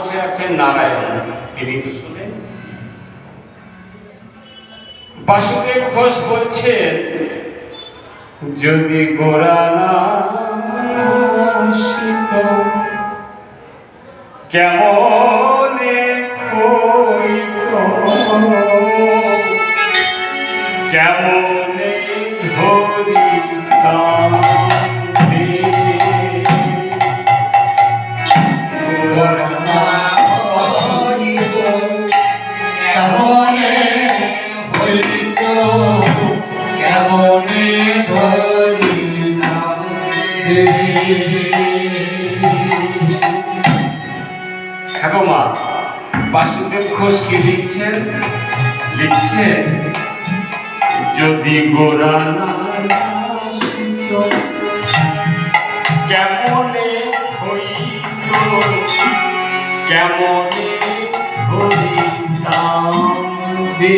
বসে আছেন নারায়ণ। তিনি তো শুনেন। বাসুদেব ঘোষ বলছেন, যদি গোরা না কেমনে হইত? ধরিতাম হ্যাঁ মা বাসুদেব ঘোষ কি লিখছেন? লিখছেন যদি গোরা কেমন কেমন কেমনে ধরিতাম দে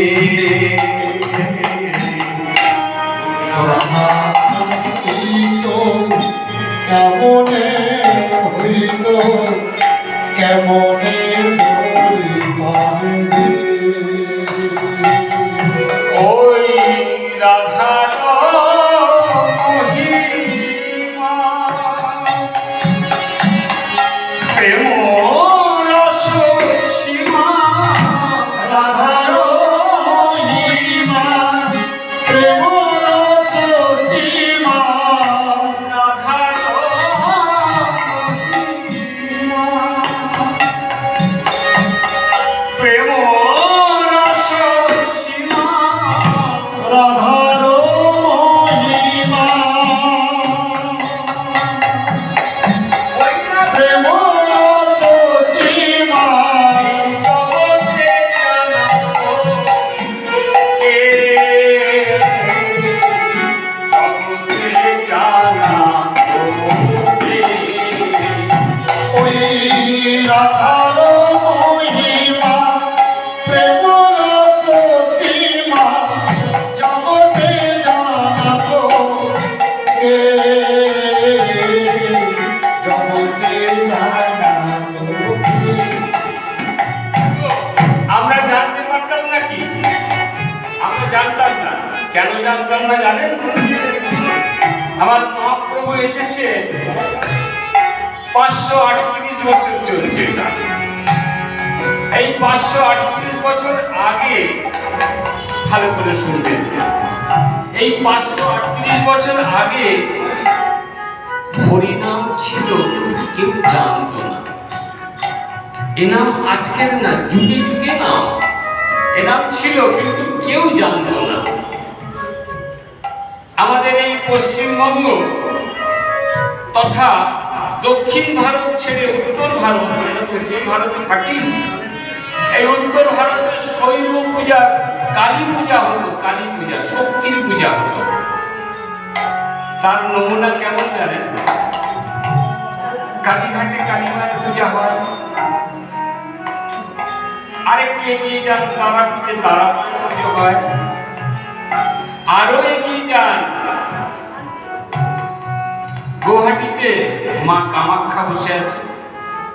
জানতাম না। কেন জানতাম না জানেন? আমার মহাপ্রভু এসেছে পাঁচশো আটত্রিশ বছর চলছে এটা। এই পাঁচশো আটত্রিশ বছর আগে ভালো করে শুনবেন। এই পাঁচশো আটত্রিশ বছর আগে হরিনাম ছিল, কেউ জানতো না। এ নাম আজকের না, যুগে যুগে নাম। এ নাম ছিল, কিন্তু কেউ জানতো না। আমাদের এই পশ্চিমবঙ্গ তথা দক্ষিণ ভারত ছেড়ে উত্তর ভারত তো ভারতে থাকি, এই উত্তর ভারতে শৈব পূজা, কালী পূজা হতো, কালী পূজা, শক্তির পূজা হতো। তার নমুনা কেমন জানেন? কালীঘাটে কালী মায়ের পূজা হয়। আরেকটু এগিয়ে যান, তারাপীঠে তারা মায়ের পুজো হয়। আরও এগিয়ে মা কামাখ্যা বসে আছে।